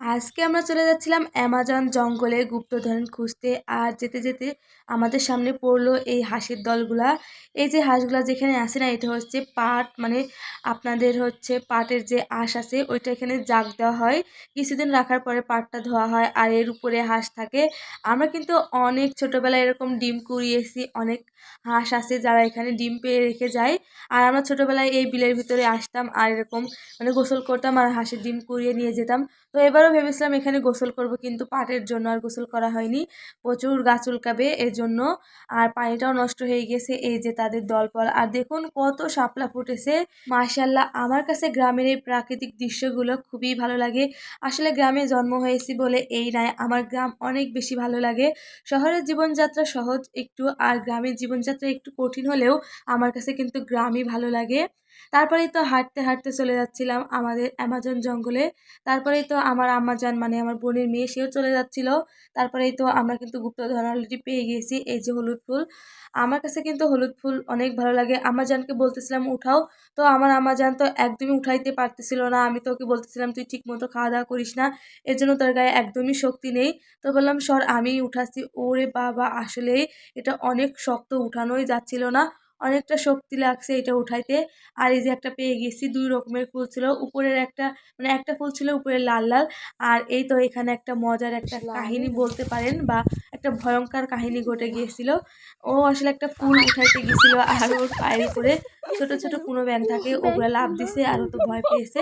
আজকে আমরা চলে যাচ্ছিলাম অ্যামাজন জঙ্গলে গুপ্তধন খুঁজতে আর যেতে যেতে আমাদের সামনে পড়ল এই হাঁসের দলগুলা। এই যে হাঁসগুলা যেখানে আসে না, এটা হচ্ছে পাট মানে আপনাদের হচ্ছে পাটের যে আঁশ আছে, ওইটা এখানে জাগ দেওয়া হয়। কিছুদিন রাখার পরে পাটটা ধোয়া হয় আর এর উপরে হাঁস থাকে। আমরা কিন্তু অনেক ছোটোবেলায় এরকম ডিম কুড়িয়েছি, অনেক হাঁস আছে যারা এখানে ডিম পেয়ে রেখে যায়। আর আমরা ছোটোবেলায় এই বিলের ভিতরে আসতাম আর এরকম মানে গোসল করতাম আর হাঁসের ডিম কুড়িয়ে নিয়ে যেতাম। তো এবারও ভেবেছিলাম এখানে গোসল করব, কিন্তু পাটের জন্য আর গোসল করা হয়নি। প্রচুর গাছ উল্কাবে এর জন্য আর পানিটাও নষ্ট হয়ে গেছে, এই যে তাদের দলপল আর দেখুন কত শাপলা ফুটেছে। মার্শাল্লাহ আমার কাছে গ্রামের এই প্রাকৃতিক দৃশ্যগুলো খুবই ভালো লাগে। আসলে গ্রামে জন্ম হয়েছি বলে এই নয় আমার গ্রাম অনেক বেশি ভালো লাগে। শহরের জীবনযাত্রা সহজ একটু, আর গ্রামের জীবনযাত্রা একটু কঠিন হলেও আমার কাছে কিন্তু গ্রামই ভালো লাগে। তারপরেই তো হাঁটতে হাঁটতে চলে যাচ্ছিলাম আমাদের অ্যামাজন জঙ্গলে। তারপরেই তো আমার আম্মাজান মানে আমার বোনের মেয়ে, সেও চলে যাচ্ছিল। তারপরেই তো আমরা কিন্তু গুপ্তধন অলরেডি পেয়ে গিয়েছি এই যে হলুদ ফুল। আমার কাছে কিন্তু হলুদ ফুল অনেক ভালো লাগে। আম্মাজানকে বলতেছিলাম, উঠাও। তো আমার আম্মাজান তো একদমই উঠাইতে পারতেছিল না। আমি তো ওকে বলতেছিলাম, তুই ঠিক মতো খাওয়া দাওয়া করিস না। এর জন্য তার গায়ে একদমই শক্তি নেই। তো বললাম, সর আমি উঠাচ্ছি। ওরে বাবা, আসলেই এটা অনেক শক্ত উঠানোই যাচ্ছিল না। অনেকটা শক্তি লাগছে এটা উঠাইতে। আর এই যে একটা পেয়ে গেছি দুই রকমের ফুল ছিল। উপরের একটা মানে একটা ফুল ছিল উপরে লাল লাল। আর এই তো এখানে একটা মজার একটা কাহিনী বলতে পারেন বা একটা ভয়ঙ্কর কাহিনী ঘটে গিয়েছিল। ও আসলে একটা ফুল উঠাইতে গেছিল আর ওর পায়ের উপরে ছোট ছোট কোনো ব্যাং থাকে ওগুলো লাভ দিছে আর ও তো ভয় পেয়েছে।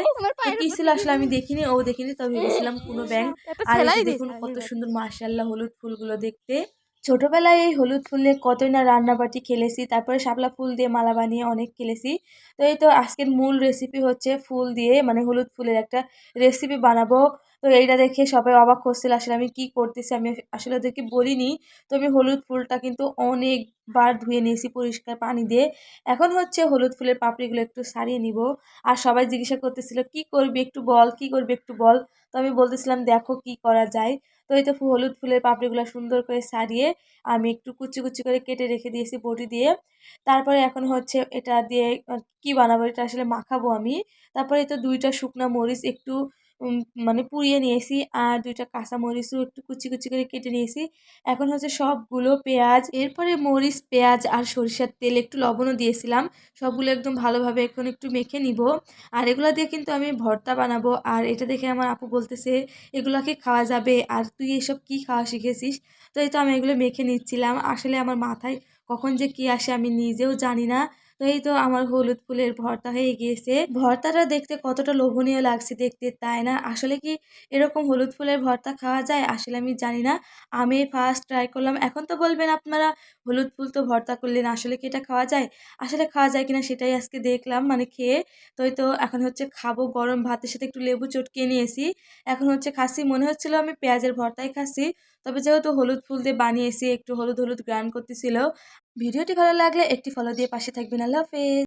কি ছিল আসলে আমি দেখিনি ও দেখিনি তবে ভেবেছিলাম কোনো ব্যাং আর দেখুন কত সুন্দর মার্শাল্লাহ হলুদ ফুলগুলো দেখতে। ছোটোবেলায় এই হলুদ ফুল কতই না রান্নাবাটি খেলেছি, তারপরে শাপলা ফুল দিয়ে মালা বানিয়ে অনেক খেলেছি। তো এই তো আজকের মূল রেসিপি হচ্ছে ফুল দিয়ে মানে হলুদ ফুলের একটা রেসিপি বানাবো। তো এইটা দেখে সবাই অবাক করছিল আসলে আমি কি করতেছি? আমি আসলে ওদেরকে বলিনি। তো আমি হলুদ ফুলটা কিন্তু অনেকবার ধুয়ে নিয়েছি পরিষ্কার পানি দিয়ে। এখন হচ্ছে হলুদ ফুলের পাপড়িগুলো একটু সারিয়ে নিব। আর সবাই জিজ্ঞাসা করতেছিল, কি করবি একটু বল? কি করবি একটু বল? তো আমি বলতেছিলাম, দেখো কি করা যায়। তো এই তো হলুদ ফুলের পাপড়িগুলো সুন্দর করে সারিয়ে আমি একটু কুচি কুচি করে কেটে রেখে দিয়েছি বটি দিয়ে। তারপরে এখন হচ্ছে এটা দিয়ে কি বানাবো, এটা আসলে মাখাবো আমি। তারপরে তো দুইটা শুকনা মরিচ একটু মানে পুড়িয়ে নিয়েছি আর দুইটা কাঁচা মরিচও একটু কুচি কুচি করে কেটে নিয়েছি। এখন হচ্ছে সবগুলো পেঁয়াজ, এরপরে মরিচ, পেঁয়াজ আর সরিষার তেল একটু লবণও দিয়েছিলাম। সবগুলো একদম ভালোভাবে এখন একটু মেখে নিব। আর এগুলো দিয়ে কিন্তু আমি ভর্তা বানাবো। আর এটা দেখে আমার আপু বলতেছে এগুলোকে খাওয়া যাবে? আর তুই এসব কি খাওয়া শিখেছিস? তো এই তো আমি এগুলো মেখে নিচ্ছিলাম। আসলে আমার মাথায় কখন যে কি আসে আমি নিজেও জানি না। তো এই তো আমার হলুদ ফুলের ভর্তা হয়ে গিয়েছে। ভর্তাটা দেখতে কতটা লোভনীয় লাগছে দেখতে, তাই না? আসলে কি এরকম হলুদ ফুলের ভর্তা খাওয়া যায়? আসলে আমি জানি না। আমি ফার্স্ট ট্রাই করলাম। এখন তো বলবেন আপনারা হলুদ ফুল তো ভর্তা করলেন, আসলে কি এটা খাওয়া যায়? আসলে খাওয়া যায় কিনা সেটাই আজকে দেখলাম মানে খেয়ে। তো তো এখন হচ্ছে খাব গরম ভাতের সাথে একটু লেবু চটকিয়ে নিয়েছি। এখন হচ্ছে খাসি মনে হচ্ছিল আমি পেঁয়াজের ভর্তাই খাচ্ছি। তবে যেহেতু হলুদ ফুল দিয়ে বানিয়েছি, একটু হলুদ হলুদ গ্রান করতেছিল, ভিডিওটি ভালো লাগলে একটি ফলো দিয়ে পাশে থাকবেন। আল্লাহ হাফেজ।